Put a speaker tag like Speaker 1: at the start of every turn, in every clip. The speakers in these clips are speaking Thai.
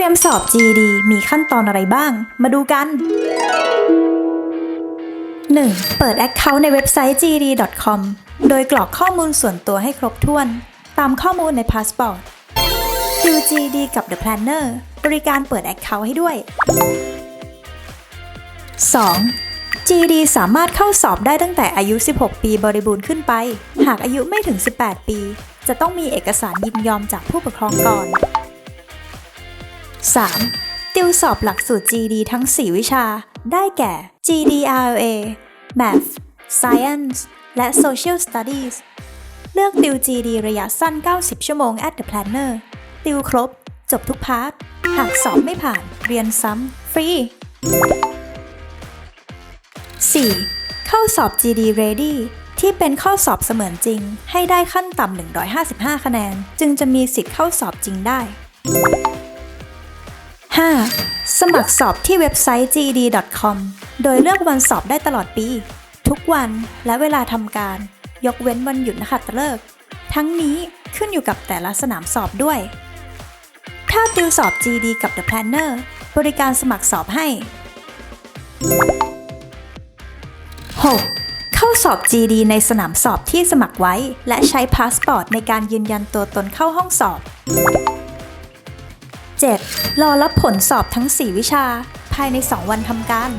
Speaker 1: รียมสอบ GED มีขั้นตอนอะไรบ้าง มาดูกัน 1. เปิด Account ในเว็บไซต์ ged.com โดยกรอกข้อมูลส่วนตัวให้ครบถ้วน ตามข้อมูลในพาสปอร์ตดู GED กับ The Planner บริการเปิด Account ให้ด้วย 2. G.D สามารถเข้าสอบได้ตั้งแต่อายุ 16 ปีบริบูรณ์ขึ้นไป หากอายุไม่ถึง 18 ปี จะต้องมีเอกสารยินยอมจากผู้ปกครองก่อน 3. ติวสอบหลักสูตร GD ทั้ง 4 วิชา ได้แก่ GDRLA Math Science และ Social Studies เลือกติว GD ระยะสั้น 90 ชั่วโมง at the planner ติวครบ จบทุกพาร์ท หากสอบไม่ผ่าน เรียนซ้ำ ฟรี 4. เข้าสอบ GD Ready ที่เป็นข้อสอบเสมือนจริง ให้ได้ขั้นต่ำ 155 คะแนน จึงจะมีสิทธิ์เข้าสอบจริงได้ สมัครสอบที่เว็บไซต์ ged.com โดยเลือกวันสอบได้ตลอดปี ทุกวันและเวลาทำการ ยกเว้นวันหยุดนักขัตฤกทั้งนี้ขึ้นอยู่กับแต่ละสนามสอบด้วย ถ้าติวสอบ GD กับ The Planner บริการสมัครสอบให้ 6. เข้าสอบ GD ในสนามสอบที่สมัครไว้ และใช้พาสปอร์ตในการยืนยันตัวตนเข้าห้องสอบ 7. รอรับผลสอบทั้ง 4 วิชา ภายใน 2 วันทำการ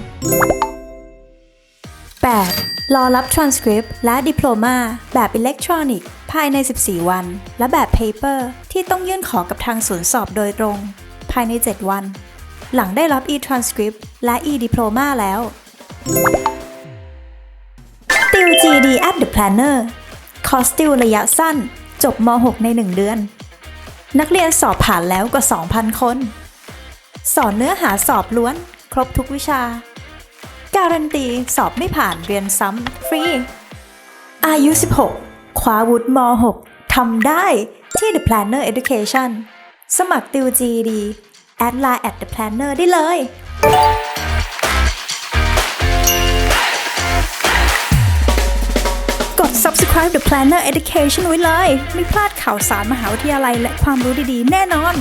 Speaker 1: 8. รอรับ transcript และดิโพลมาแบบอิเล็กทรอนิกส์ภายใน 14 วัน และแบบ paper ที่ต้องยื่นขอกับทางศูนย์สอบโดยตรง ภายใน 7 วัน หลังได้รับ e-transcript และ e-diploma แล้วติว GD at the planner คอร์สติวระยะสั้น จบม .6 ใน 1 เดือน นักเรียนสอบผ่านแล้วกว่า 2,000 คน สอนเนื้อหาสอบล้วน ครบทุกวิชา การันตีสอบไม่ผ่านเรียนซ้ำฟรี อายุ 16 คว้าวุฒิม .6 ทำได้ที่ The Planner Education สมัครติว GD แอดไลน์ at the planner ได้เลย subscribe The Planner Education ไว้เลย ไม่พลาดข่าวสารมหาวิทยาลัยและความรู้ดีๆ แน่นอน